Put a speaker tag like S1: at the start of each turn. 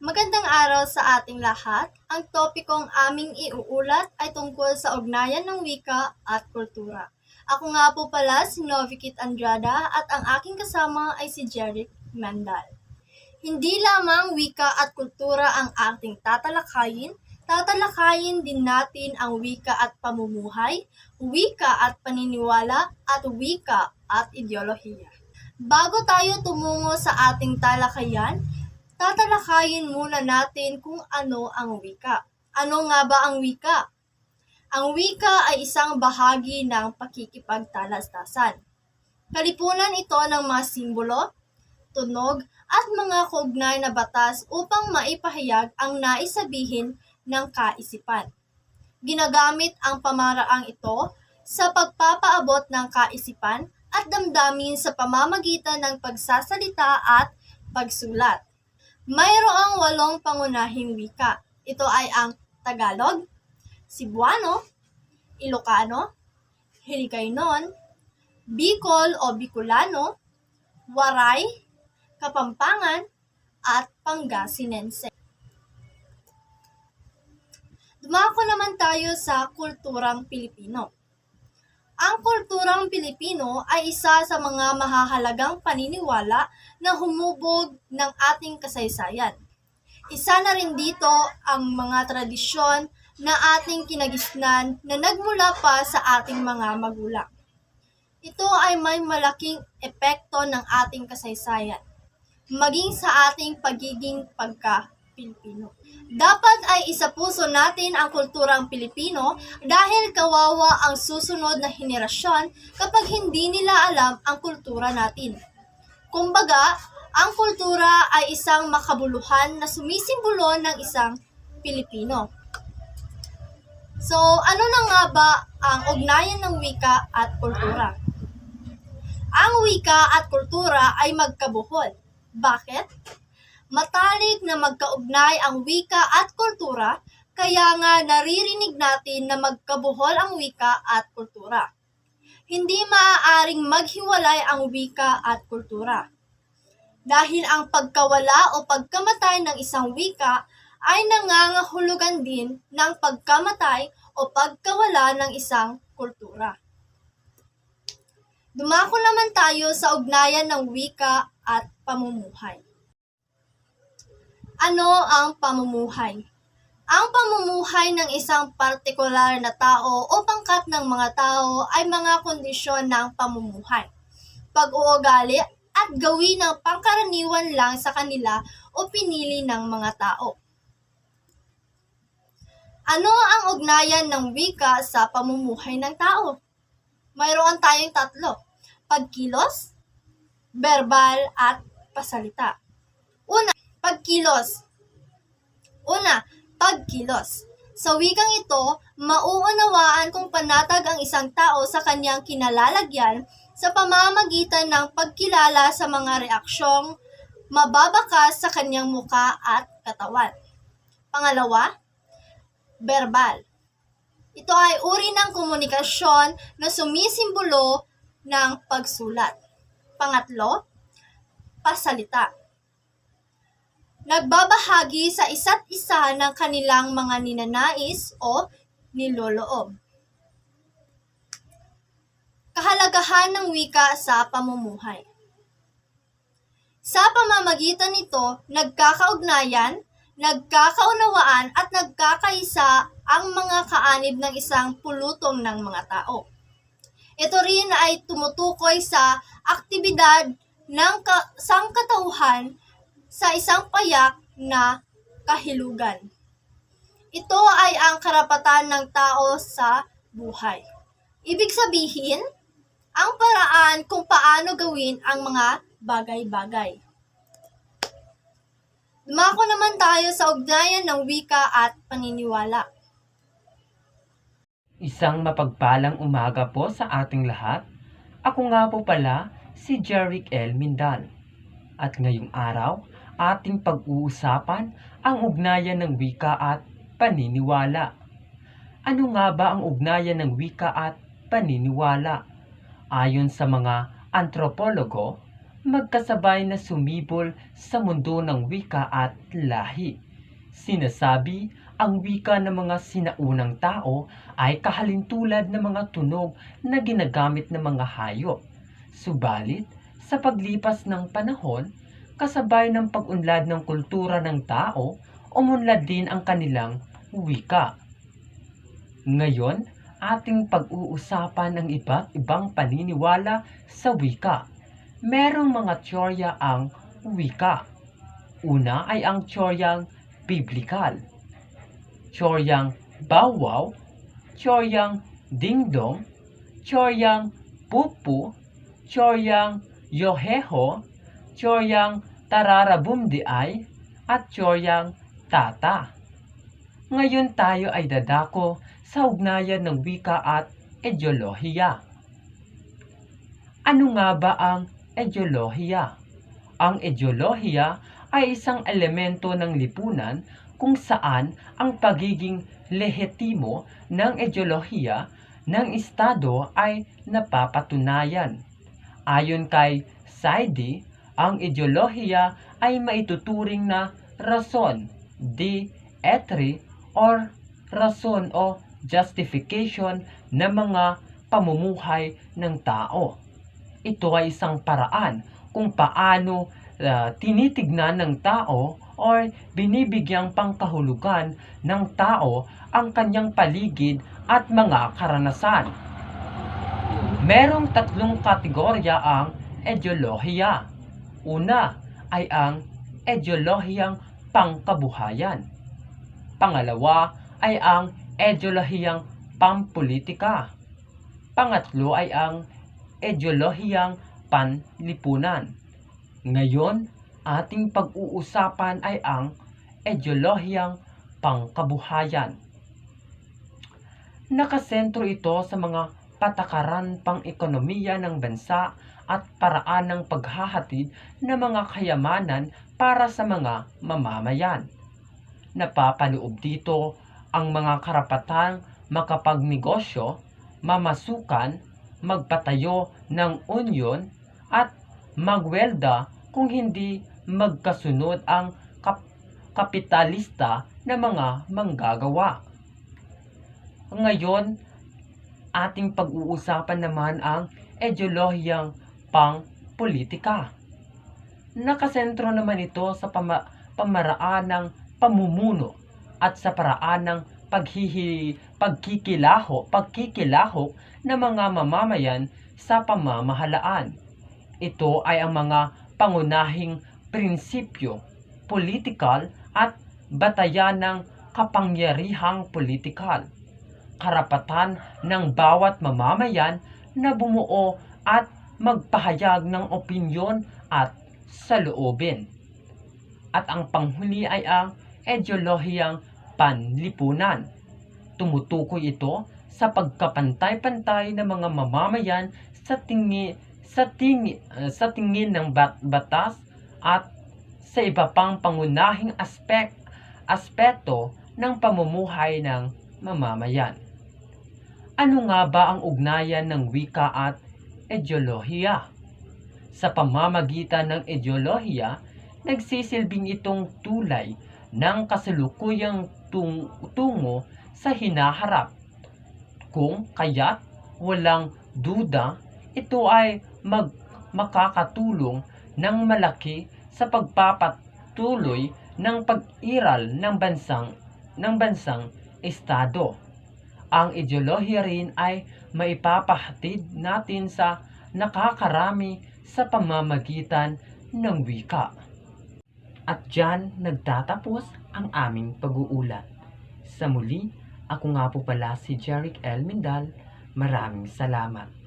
S1: Magandang araw sa ating lahat. Ang topikong aming iuulat ay tungkol sa ugnayan ng wika at kultura. Ako nga po pala si Novikit Andrada at ang aking kasama ay si Jeric Mendal. Hindi lamang wika at kultura ang ating tatalakayin, tatalakayin din natin ang wika at pamumuhay, wika at paniniwala, at wika at ideolohiya. Bago tayo tumungo sa ating talakayan, tatalakayin muna natin kung ano ang wika. Ano nga ba ang wika? Ang wika ay isang bahagi ng pakikipagtalastasan. Kalipunan ito ng mga simbolo, tunog, at mga kaugnay na batas upang maipahayag ang naisabihin ng kaisipan. Ginagamit ang pamaraang ito sa pagpapaabot ng kaisipan at damdamin sa pamamagitan ng pagsasalita at pagsulat. Mayroong walong pangunahing wika. Ito ay ang Tagalog, Cebuano, Ilocano, Hiligaynon, Bicol o Bicolano, Waray, Kapampangan, at Pangasinense. Dumako naman tayo sa kulturang Pilipino. Ang kulturang Pilipino ay isa sa mga mahahalagang paniniwala na humubog ng ating kasaysayan. Isa na rin dito ang mga tradisyon na ating kinagisnan na nagmula pa sa ating mga magulang. Ito ay may malaking epekto ng ating kasaysayan, maging sa ating pagiging pagka-Pilipino. Dapat ay isapuso natin ang kulturang Pilipino dahil kawawa ang susunod na henerasyon kapag hindi nila alam ang kultura natin. Kumbaga, ang kultura ay isang makabuluhan na sumisimbolo ng isang Pilipino. So, ano na nga ba ang ugnayan ng wika at kultura? Ang wika at kultura ay magkabuhol. Bakit? Matalik na magkaugnay ang wika at kultura, kaya nga naririnig natin na magkabuhol ang wika at kultura. Hindi maaaring maghiwalay ang wika at kultura. Dahil ang pagkawala o pagkamatay ng isang wika ay nangangahulugan din ng pagkamatay o pagkawala ng isang kultura. Dumako naman tayo sa ugnayan ng wika at pamumuhay. Ano ang pamumuhay? Ang pamumuhay ng isang partikular na tao o pangkat ng mga tao ay mga kondisyon ng pamumuhay, pag-uugali at gawin ng pangkaraniwan lang sa kanila o pinili ng mga tao. Ano ang ugnayan ng wika sa pamumuhay ng tao? Mayroon tayong tatlo, pagkilos, verbal, at pasalita. Pagkilos. Una, pagkilos. Sa wikang ito, mauunawaan kung panatag ang isang tao sa kanyang kinalalagyan sa pamamagitan ng pagkilala sa mga reaksyong mababakas sa kanyang muka at katawan. Pangalawa, verbal. Ito ay uri ng komunikasyon na sumisimbolo ng pagsulat. Pangatlo, pasalita. Nagbabahagi sa isa't isa ng kanilang mga ninanais o niloloob. Kahalagahan ng wika sa pamumuhay. Sa pamamagitan nito, nagkakaugnayan, nagkakaunawaan at nagkakaisa ang mga kaanib ng isang pulutong ng mga tao. Ito rin ay tumutukoy sa aktibidad ng ka- sangkatauhan sa isang payak na kahilugan. Ito ay ang karapatan ng tao sa buhay. Ibig sabihin, ang paraan kung paano gawin ang mga bagay-bagay. Dumako naman tayo sa ugnayan ng wika at paniniwala.
S2: Isang mapagpalang umaga po sa ating lahat. Ako nga po pala si Jeric L. Mindan. At ngayong araw, ating pag-uusapan ang ugnayan ng wika at paniniwala. Ano nga ba ang ugnayan ng wika at paniniwala? Ayon sa mga antropologo, magkasabay na sumibol sa mundo ng wika at lahi. Sinasabi, ang wika ng mga sinaunang tao ay kahalintulad ng mga tunog na ginagamit ng mga hayop. Subalit, sa paglipas ng panahon, kasabay ng pag-unlad ng kultura ng tao, umunlad din ang kanilang wika. Ngayon, ating pag-uusapan ang iba't ibang paniniwala sa wika. Merong mga teorya ang wika. Una ay ang teoryang biblikal. Teoryang bawaw, teoryang dingdong, teoryang pupu, teoryang yoheho, teoryang tararabumdiay, at teoryang tata. Ngayon tayo ay dadako sa ugnayan ng wika at ideolohiya. Ano nga ba ang ideolohiya? Ang ideolohiya ay isang elemento ng lipunan kung saan ang pagiging lehitimo ng ideolohiya ng Estado ay napapatunayan. Ayon kay Saidi, ang ideolohiya ay maituturing na rason, di etre, or rason o justification ng mga pamumuhay ng tao. Ito ay isang paraan kung paano uh, tinitignan ng tao or binibigyang pangkahulugan ng tao ang kanyang paligid at mga karanasan. Merong tatlong kategorya ang ideolohiya. Una ay ang ideolohiyang pangkabuhayan. Pangalawa ay ang ideolohiyang pampolitika. Pangatlo ay ang ideolohiyang panlipunan. Ngayon, ating pag-uusapan ay ang ideolohiyang pangkabuhayan. Nakasentro ito sa mga patakaran pang-ekonomiya ng bansa at paraan ng paghahatid ng mga kayamanan para sa mga mamamayan. Napapaloob dito ang mga karapatang makapagnegosyo, mamasukan, magpatayo ng union at magwelda kung hindi magkasunod ang kap- kapitalista na mga manggagawa. Ngayon, ating pag-uusapan naman ang ideolohiyang pang-politika. Nakasentro naman ito sa pama- pamaraan ng pamumuno at sa paraan ng paghihi, pagkikilaho, pagkikilahok ng mga mamamayan sa pamamahalaan. Ito ay ang mga pangunahing prinsipyo, politikal at batayan ng kapangyarihang politikal. Karapatan ng bawat mamamayan na bumuo at magpahayag ng opinyon at saloobin. At ang panghuli ay ang ideolohiyang panlipunan. Tumutukoy ito sa pagkapantay-pantay ng mga mamamayan sa tingin sa tingin sa tingin ng bat- batas at sa iba pang pangunahing aspek aspeto ng pamumuhay ng mamamayan. Ano nga ba ang ugnayan ng wika at ideolohiya? Sa pamamagitan ng ideolohiya, nagsisilbing itong tulay ng kasalukuyang tung- tungo sa hinaharap. Kung kaya't walang duda, ito ay mag makakatulong ng malaki sa pagpapatuloy ng pag-iral ng bansang ng bansang estado. Ang ideolohiya rin ay maipapahatid natin sa nakakarami sa pamamagitan ng wika. At dyan nagtatapos ang aming pag-uulat. Sa muli, ako nga po pala si Jeric L. Mindal. Maraming salamat.